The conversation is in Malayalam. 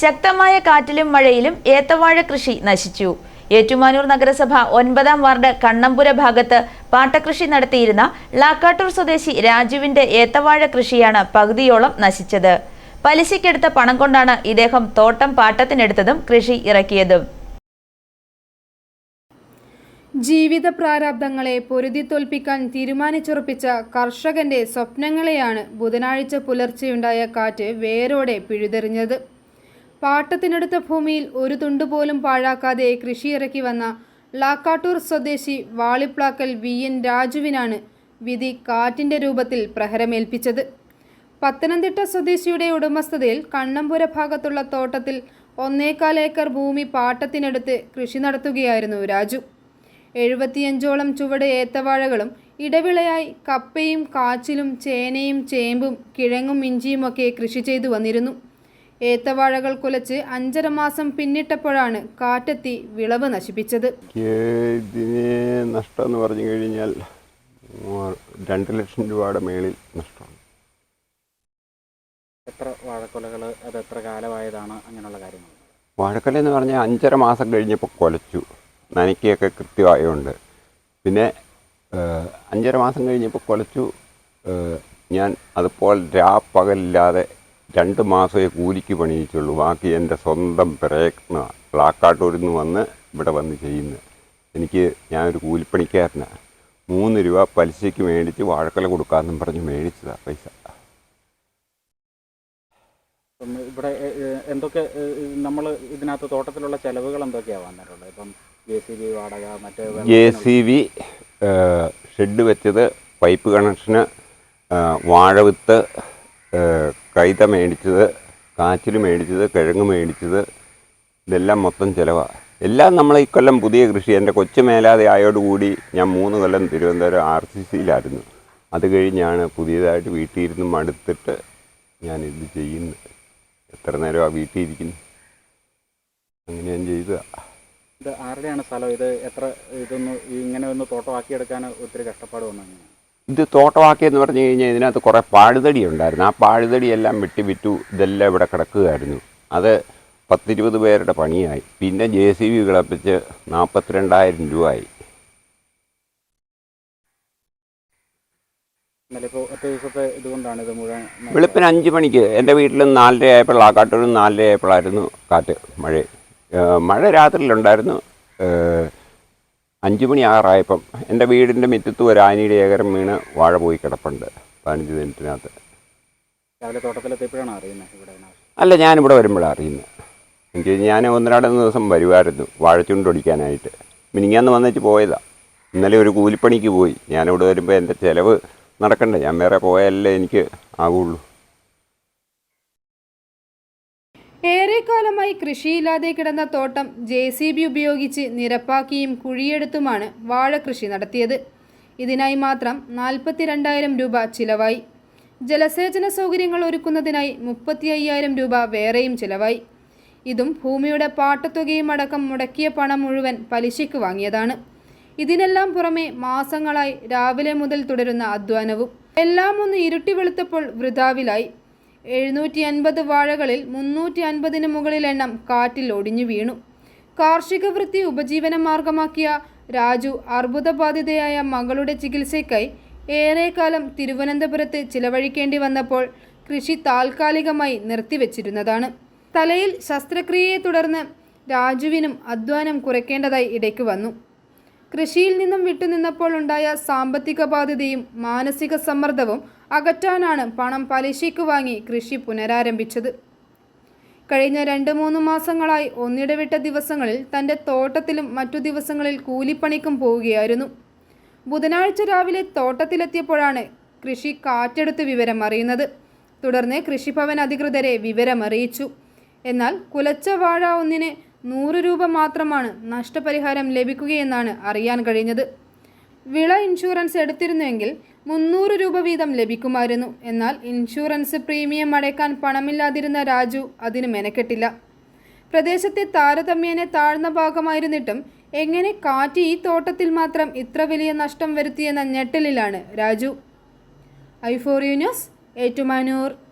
ശക്തമായ കാറ്റിലും മഴയിലും ഏത്തവാഴ കൃഷി നശിച്ചു. ഏറ്റുമാനൂർ നഗരസഭ ഒൻപതാം വാർഡ് കണ്ണമ്പുര ഭാഗത്ത് പാട്ടകൃഷി നടത്തിയിരുന്ന ലാക്കാട്ടൂർ സ്വദേശി രാജുവിന്റെ ഏത്തവാഴ കൃഷിയാണ് പകുതിയോളം നശിച്ചത്. പലിശയ്ക്കെടുത്ത പണം കൊണ്ടാണ് ഇദ്ദേഹം തോട്ടം പാട്ടത്തിനെടുത്തതും കൃഷി ഇറക്കിയതും. ജീവിത പ്രാരാബ്ദങ്ങളെ പൊരുതി തോൽപ്പിക്കാൻ തീരുമാനിച്ചുറപ്പിച്ച കർഷകന്റെ സ്വപ്നങ്ങളെയാണ് ബുധനാഴ്ച പുലർച്ചെയുണ്ടായ കാറ്റ് വേരോടെ പിഴുതെറിഞ്ഞത്. പാട്ടത്തിനടുത്ത ഭൂമിയിൽ ഒരു തുണ്ടുപോലും പാഴാക്കാതെ കൃഷി ഇറക്കി വന്ന ലാക്കാട്ടൂർ സ്വദേശി വാളിപ്ലാക്കൽ വി എൻ രാജുവിനാണ് വിധി കാറ്റിന്റെ രൂപത്തിൽ പ്രഹരമേൽപ്പിച്ചത്. പത്തനംതിട്ട സ്വദേശിയുടെ ഉടമസ്ഥതയിൽ കണ്ണമ്പുര ഭാഗത്തുള്ള തോട്ടത്തിൽ ഒന്നേകാൽ ഏക്കർ ഭൂമി പാട്ടത്തിനടുത്ത് കൃഷി നടത്തുകയായിരുന്നു രാജു. എഴുപത്തിയഞ്ചോളം ചുവട് ഏത്തവാഴകളും ഇടവിളയായി കപ്പയും കാച്ചിലും ചേനയും ചേമ്പും കിഴങ്ങും ഇഞ്ചിയുമൊക്കെ കൃഷി ചെയ്തു വന്നിരുന്നു. ഏത്തവാഴകൾ കുലച്ച് അഞ്ചര മാസം പിന്നിട്ടപ്പോഴാണ് കാറ്റെത്തി വിളവ് നശിപ്പിച്ചത്. ഇതിനെ നഷ്ടം എന്ന് പറഞ്ഞു കഴിഞ്ഞാൽ രണ്ട് ലക്ഷം രൂപയുടെ മേളിൽ നഷ്ടമാണ്. എത്ര വാഴക്കൊലകൾ അത് എത്ര കാലമായതാണ് അങ്ങനെയുള്ള കാര്യങ്ങൾ? വാഴക്കൊല എന്ന് പറഞ്ഞാൽ അഞ്ചര മാസം കഴിഞ്ഞപ്പോൾ കൊലച്ചു. നനയ്ക്കുകയൊക്കെ കൃത്യമായതുകൊണ്ട് പിന്നെ അഞ്ചര മാസം കഴിഞ്ഞപ്പോൾ കൊലച്ചു. ഞാൻ അതുപോലെ രാപ്പകലില്ലാതെ രണ്ട് മാസമേ കൂലിക്ക് പണിയിച്ചുള്ളൂ. ബാക്കി എന്റെ സ്വന്തം പ്രയത്നമാണ് പ്ലാക്കാട്ടൂരിൽ നിന്ന് വന്ന് ഇവിടെ വന്ന് ചെയ്യുന്നത് എനിക്ക് ഞാനൊരു കൂലിപ്പണിക്കാരനാണ് മൂന്ന് രൂപ പലിശയ്ക്ക് മേടിച്ച് വാഴക്കല കൊടുക്കാമെന്നും പറഞ്ഞ് മേടിച്ചതാണ് പൈസ. ഇവിടെ എന്തൊക്കെ നമ്മൾ ഇതിനകത്ത് തോട്ടത്തിലുള്ള ചെലവുകൾ എന്തൊക്കെയാണ് വന്നിട്ടുള്ളത്? ഇപ്പം ജെ സി ബി വാടക മറ്റേ വെള്ളത്തിന് ജെ സി ബി ഷെഡ് വെച്ചത് പൈപ്പ് കണക്ഷന് വാഴ വാഴവിത്ത് കൈത മേടിച്ചത് കാച്ചിൽ മേടിച്ചത് കിഴങ്ങ് മേടിച്ചത് ഇതെല്ലാം മൊത്തം ചിലവാണ് എല്ലാം നമ്മൾ ഈ കൊല്ലം പുതിയ കൃഷി. എന്റെ കൊച്ചു മേലാതെ ആയോടുകൂടി ഞാൻ മൂന്ന് കൊല്ലം തിരുവനന്തപുരം ആർ സി സിയിലായിരുന്നു. അത് കഴിഞ്ഞാണ് പുതിയതായിട്ട് വീട്ടിൽ ഇരുന്ന് മടുത്തിട്ട് ഞാനിത് ചെയ്യുന്നത് എത്ര നേരമാണ് വീട്ടിൽ ഇരിക്കുന്നു അങ്ങനെ ഞാൻ ചെയ്തതാണ് ഇത് ആരുടെയാണ് സ്ഥലം? ഇത് എത്ര ഇതൊന്ന് ഇങ്ങനെ ഒന്ന് തോട്ടമാക്കിയെടുക്കാൻ ഒത്തിരി കഷ്ടപ്പാട് വന്നു. ഇത് തോട്ടമാക്കിയെന്ന് പറഞ്ഞു കഴിഞ്ഞാൽ ഇതിനകത്ത് കുറേ പാഴുതടി ഉണ്ടായിരുന്നു ആ പാഴുതടിയെല്ലാം വെട്ടി വിറ്റു. ഇതെല്ലാം ഇവിടെ കിടക്കുകയായിരുന്നു. അത് പത്തിരുപത് പേരുടെ പണിയായി. പിന്നെ ജെ സി ബി കിളപ്പിച്ച് നാൽപ്പത്തിരണ്ടായിരം രൂപയായി വെളുപ്പിന് അഞ്ച് മണിക്ക്. എന്റെ വീട്ടിലും നാലര ആയപ്പോൾ ആക്കാട്ടൂരും നാലര ആയപ്പോഴായിരുന്നു കാറ്റ് മഴ. മഴ രാത്രിയിലുണ്ടായിരുന്നു. അഞ്ച് മണി ആറായപ്പം എന്റെ വീടിന്റെ മിറ്റത്ത് ഒരു ആനയുടെ ഏകരം വീണ് വാഴ പോയി കിടപ്പുണ്ട് പതിനഞ്ച് മിനിറ്റിനകത്ത്. രാവിലെ തോട്ടത്തിലെത്തിയപ്പോഴാണ് അറിയുന്നത് ഇവിടെ. അല്ല ഞാനിവിടെ വരുമ്പോഴാണ് അറിയുന്നത്. എനിക്ക് ഞാൻ ഒന്ന് രണ്ട് ദിവസം വരുമായിരുന്നു വാഴച്ചുണ്ടൊടിക്കാനായിട്ട് മിനിങ്ങാന്ന് വന്നിട്ട് പോയതാണ് ഇന്നലെ ഒരു കൂലിപ്പണിക്ക് പോയി. ഞാനിവിടെ വരുമ്പോൾ എന്റെ ചിലവ് നടക്കണ്ടേ? ഞാൻ വേറെ പോയാലല്ലേ എനിക്ക് ആകുള്ളൂ ഏറെക്കാലമായി കൃഷിയില്ലാതെ കിടന്ന തോട്ടം ജെ സി ബി ഉപയോഗിച്ച് നിരപ്പാക്കിയും കുഴിയെടുത്തുമാണ് വാഴകൃഷി നടത്തിയത്. ഇതിനായി മാത്രം നാൽപ്പത്തിരണ്ടായിരം രൂപ ചിലവായി. ജലസേചന സൗകര്യങ്ങൾ ഒരുക്കുന്നതിനായി മുപ്പത്തി അയ്യായിരം രൂപ വേറെയും ചിലവായി. ഇതും ഭൂമിയുടെ പാട്ടത്തുകയും അടക്കം മുടക്കിയ പണം മുഴുവൻ പലിശയ്ക്ക് വാങ്ങിയതാണ്. ഇതിനെല്ലാം പുറമെ മാസങ്ങളായി രാവിലെ മുതൽ തുടരുന്ന അധ്വാനവും എല്ലാം ഒന്ന് ഇരുട്ടി വെളുത്തപ്പോൾ വൃതാവിലായി. എഴുന്നൂറ്റി അൻപത് വാഴകളിൽ മുന്നൂറ്റി അൻപതിന് മുകളിൽ എണ്ണം കാറ്റിൽ ഒടിഞ്ഞു വീണു. കാർഷിക വൃത്തി ഉപജീവന മാർഗമാക്കിയ രാജു അർബുദബാധിതയായ മകളുടെ ചികിത്സയ്ക്കായി ഏറെക്കാലം തിരുവനന്തപുരത്ത് ചിലവഴിക്കേണ്ടി വന്നപ്പോൾ കൃഷി താൽക്കാലികമായി നിർത്തിവെച്ചിരുന്നതാണ്. തലയിൽ ശസ്ത്രക്രിയയെ തുടർന്ന് രാജുവിനും അധ്വാനം കുറയ്ക്കേണ്ടതായി ഇടയ്ക്ക് വന്നു. കൃഷിയിൽ നിന്നും വിട്ടുനിന്നപ്പോൾ ഉണ്ടായ സാമ്പത്തിക ബാധ്യതയും മാനസിക സമ്മർദ്ദവും അകറ്റാനാണ് പണം പലിശയ്ക്ക് വാങ്ങി കൃഷി പുനരാരംഭിച്ചത്. കഴിഞ്ഞ രണ്ട് മൂന്ന് മാസങ്ങളായി ഒന്നിടവിട്ട ദിവസങ്ങളിൽ തന്റെ തോട്ടത്തിലും മറ്റു ദിവസങ്ങളിൽ കൂലിപ്പണിക്കും പോവുകയായിരുന്നു. ബുധനാഴ്ച രാവിലെ തോട്ടത്തിലെത്തിയപ്പോഴാണ് കൃഷി കാറ്റെടുത്ത് വിവരം അറിയുന്നത് തുടർന്ന് കൃഷിഭവൻ അധികൃതരെ വിവരമറിയിച്ചു. എന്നാൽ കുലച്ച വാഴ ഒന്നിന് നൂറ് രൂപ മാത്രമാണ് നഷ്ടപരിഹാരം ലഭിക്കുകയെന്നാണ് അറിയാൻ കഴിഞ്ഞത്. വിള ഇൻഷുറൻസ് എടുത്തിരുന്നുവെങ്കിൽ മുന്നൂറ് രൂപ വീതം ലഭിക്കുമായിരുന്നു. എന്നാൽ ഇൻഷുറൻസ് പ്രീമിയം അടയ്ക്കാൻ പണമില്ലാതിരുന്ന രാജു അതിന് മെനക്കെട്ടില്ല. പ്രദേശത്തെ താരതമ്യേന താഴ്ന്ന ഭാഗമായിരുന്നിട്ടും എങ്ങനെ കാറ്റ് ഈ തോട്ടത്തിൽ മാത്രം ഇത്ര വലിയ നഷ്ടം വരുത്തിയെന്ന ഞെട്ടലിലാണ് രാജു. ഐഫോറിയു ന്യൂസ് ഏറ്റുമാനൂർ.